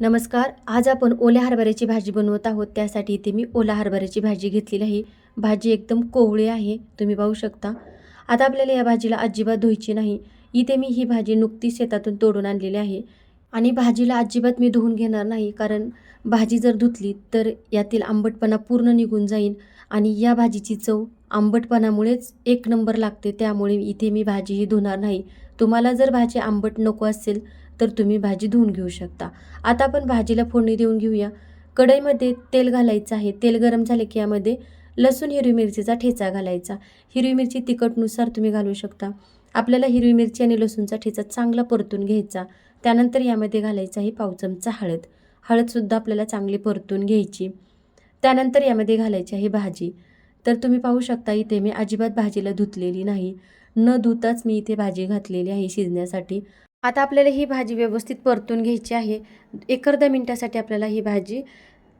नमस्कार आज आपण ओल्या हरभऱ्याची भाजी बनवत आहोत. त्यासाठी इथे मी ओला हरभऱ्याची भाजी घेतलेली आहे. भाजी एकदम कोवळी आहे तुम्ही पाहू शकता. आता आपल्याला या भाजीला अजिबात धुवायची नाही. इथे मी ही भाजी नुकतीच शेतातून तोडून आणलेली आहे. आणि भाजीला अजिबात मी धुवून घेणार नाही कारण भाजी जर धुतली तर यातील आंबटपणा पूर्ण निघून जाईल आणि या भाजीची चव आंबटपणामुळेच एक नंबर लागते त्यामुळे इथे मी भाजीही धुणार नाही. तुम्हाला जर भाजी आंबट नको असेल तर तुम्ही भाजी धुवून घेऊ शकता. आता आपण भाजीला फोडणी देऊन घेऊया. कढईमध्ये तेल घालायचं आहे. तेल गरम झाले की यामध्ये लसूण हिरवी मिरचीचा ठेचा घालायचा. हिरवी मिरची तिखटनुसार तुम्ही घालू शकता. आपल्याला हिरवी मिरची आणि लसूणचा ठेचा चांगला परतून घ्यायचा. त्यानंतर यामध्ये घालायचा आहे पाव चमचा हळद. हळदसुद्धा आपल्याला चांगली परतून घ्यायची. त्यानंतर यामध्ये घालायची आहे भाजी. तर तुम्ही पाहू शकता इथे मी अजिबात भाजीला धुतलेली नाही. न धुताच मी इथे भाजी घातलेली आहे शिजण्यासाठी. आता आपल्याला ही भाजी व्यवस्थित परतून घ्यायची आहे. एक अर्धा मिनटासाठी आपल्याला ही भाजी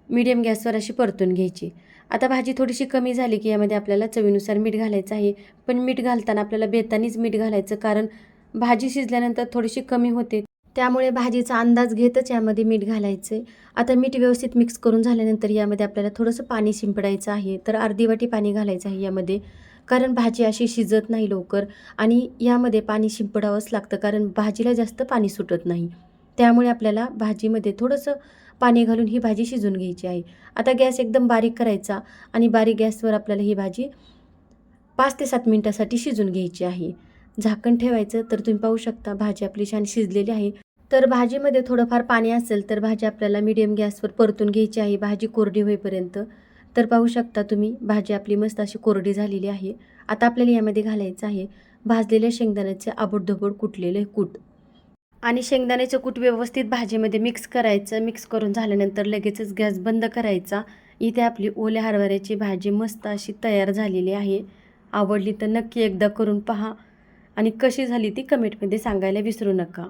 मीडियम गॅसवर अशी परतून घ्यायची. आता भाजी थोडीशी कमी झाली की यामध्ये आपल्याला चवीनुसार मीठ घालायचं आहे. पण मीठ घालताना आपल्याला बेतानीच मीठ घालायचं कारण भाजी शिजल्यानंतर थोडीशी कमी होते. त्यामुळे भाजीचा अंदाज घेतच यामध्ये मीठ घालायचं. आहे आता मीठ व्यवस्थित मिक्स करून झाल्यानंतर यामध्ये आपल्याला थोडंसं पाणी शिंपडायचं आहे. तर अर्धी वाटी पाणी घालायचं आहे यामध्ये. कारण भाजी अशी शिजत नाही लवकर आणि यामध्ये पाणी शिंपडावंच लागतं कारण भाजीला जास्त पाणी सुटत नाही. त्यामुळे आपल्याला भाजीमध्ये थोडंसं पाणी घालून ही भाजी शिजून घ्यायची आहे. आता गॅस एकदम बारीक करायचा आणि बारीक गॅसवर आपल्याला ही भाजी पाच ते सात मिनटासाठी शिजून घ्यायची आहे. झाकण ठेवायचं तर तुम्ही पाहू शकता भाजी आपली छान शिजलेली आहे. तर भाजीमध्ये थोडंफार पाणी असेल तर भाजी आपल्याला मीडियम गॅसवर परतून घ्यायची आहे भाजी कोरडी होईपर्यंत. तर पाहू शकता तुम्ही भाजी आपली मस्त अशी कोरडी झालेली आहे. आता आपल्याला यामध्ये घालायचं आहे भाजलेल्या शेंगदाण्याचे आबडधोबड कुटलेले कूट. आणि शेंगदाण्याचं कूट व्यवस्थित भाजीमध्ये मिक्स करायचं मिक्स करून झाल्यानंतर लगेचच गॅस बंद करायचा. इथे आपली ओल्या हरभऱ्याची भाजी मस्त अशी तयार झालेली आहे. आवडली तर नक्की एकदा करून पहा. आणि कशी झाली ती कमेंटमध्ये सांगायला विसरू नका.